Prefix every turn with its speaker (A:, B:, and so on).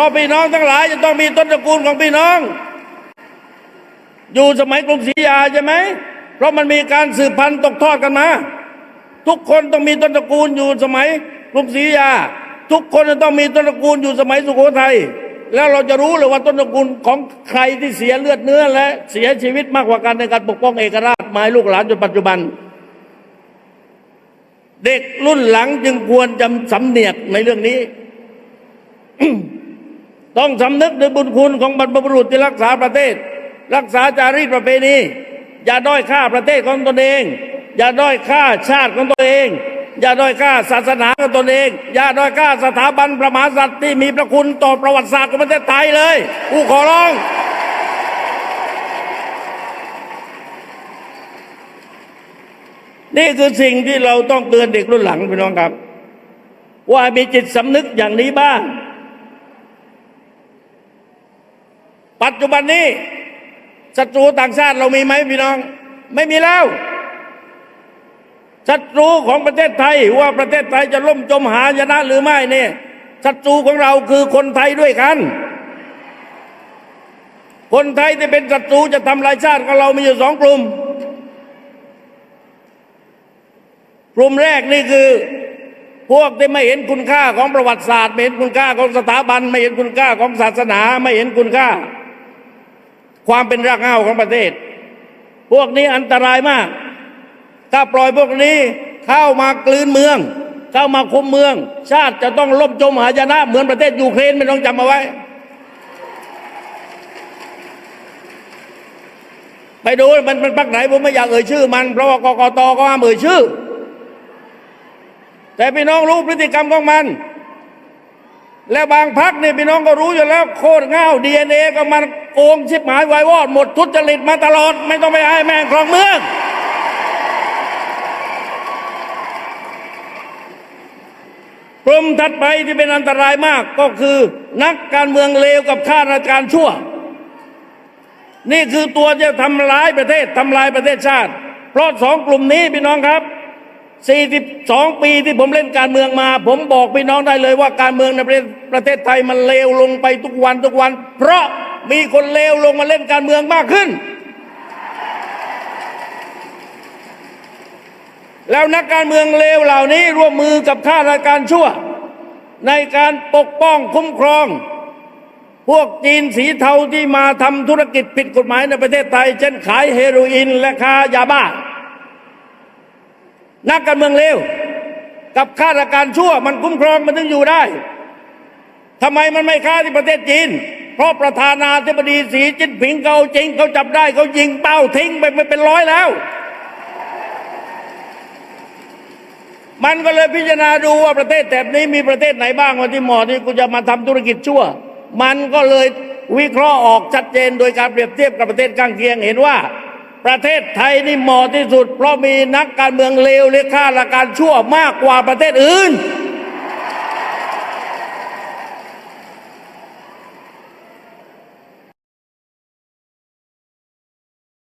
A: ราะพี่น้องทั้งหลายจะต้องมีต้นตระกูลของพี่น้อง อยู่สมัยกรุงศรีอยุธยาใช่ไหมเพราะมันมีการสืบพันธุ์ตกทอดกันมา ทุกคนต้องมีต้นตระกูลอยู่สมัยกรุงศรีอยุธยา ทุกคนจะต้องมีต้นตระกูลอยู่สมัยสุโขทัยแล้วเราจะรู้เลยว่าต้นตระกูลของใครที่เสียเลือดเนื้อและเสียชีวิตมากกว่ากันในการปกป้องเอกราชมาลูกหลานจนปัจจุบัน เด็กรุ่นหลังจึงควรจำสำเนียกในเรื่องนี้ ต้องสำนึกในบุญคุณของบรรพบุรุษที่รักษาประเทศ รักษาจารีตประเพณี อย่าด้อยค่าประเทศของตนเอง อย่าด้อยค่าชาติของตัวเอง อย่าด้อยค่าศาสนาของตนเอง อย่าด้อยค่าสถาบันประมหากษัตริย์ที่มีพระคุณต่อประวัติศาสตร์ของประเทศไทยเลยกูขอร้องนี่คือสิ่งที่เราต้องเตือนเด็กรุ่นหลังพี่น้องครับ ว่ามีจิตสำนึกอย่างนี้บ้าง ปัจจุบันนี้ศัตรูต่างชาติเรามีไหมพี่น้อง ไม่มีแล้วศัตรูของประเทศไทยว่าประเทศไทยจะล่มจมหายนะหรือไม่เนี่ยศัตรูของเราคือคนไทยด้วยกัน คนไทยที่เป็นศัตรูจะทำลายชาติของเรามีอยู่สองกลุ่ม กลุ่มแรกนี่คือพวกที่ไม่เห็นคุณค่าของประวัติศาสตร์ ไม่เห็นคุณค่าของสถาบัน ไม่เห็นคุณค่าของศาสนา ไม่เห็นคุณค่า ความเป็นรากเหง้าของประเทศ พวกนี้อันตรายมาก ถ้าปล่อยพวกนี้เข้ามากลืนเมือง เข้ามาคุมเมือง ชาติจะต้องล่มจมหายนะ เหมือนประเทศยูเครนไม่ต้องจำเอาไว้ ไปดูมันเป็นพรรคไหนผมไม่อยากเอ่ยชื่อ มันเพราะว่ากกตก็ห้ามเอ่ยชื่อ แต่พี่น้องรู้พฤติกรรมของมัน และบางพักนี่พี่น้องก็รู้อยู่แล้ว โคตรเง่าดีเอ็นเอก็มันโกงชิบหมายวายวอดหมดทุจริตมาตลอด ไม่ต้องไปให้แม่งครองเมืองกลุ่มถัดไปที่เป็นอันตรายมากก็คือ นักการเมืองเลวกับข้าราชการชั่ว นี่คือตัวจะทำร้ายประเทศทำลายประเทศชาติ เพราะสองกลุ่มนี้พี่น้องครับ 42 ปีที่ผมเล่นการเมืองมา ผมบอกพี่น้องได้เลยว่าการเมืองในประเทศประเทศไทยมันเลวลงไปทุกวันทุกวัน เพราะมีคนเลวลงมาเล่นการเมืองมากขึ้น แล้วนักการเมืองเลวเหล่านี้ร่วมมือกับข้าราชการชั่ว ในการปกป้องคุ้มครอง พวกจีนสีเทาที่มาทำธุรกิจผิดกฎหมายในประเทศไทย เช่นขายเฮโรอีนและค้ายาบ้า นักการเมืองเลวกับข้าราชการชั่ว มันคุ้มครองมันถึงอยู่ได้ทำไมมันไม่ค้าที่ประเทศจีน เพราะประธานาธิบดีสีจิ้นผิงเขาจริงเขาจับได้เขายิงเป้าทิ้งไปไปเป็นร้อยแล้ว มันก็เลยพิจารณาดูว่าประเทศแถบนี้มีประเทศไหนบ้างว่าที่เหมาะที่กูจะมาทำธุรกิจชั่ว มันก็เลยวิเคราะห์ออกชัดเจนโดยการเปรียบเทียบกับประเทศข้างเคียงเห็นว่า ประเทศไทยนี่เหมาะที่สุด เพราะมีนักการเมืองเลวเลข้าราชการชั่วมากกว่าประเทศอื่น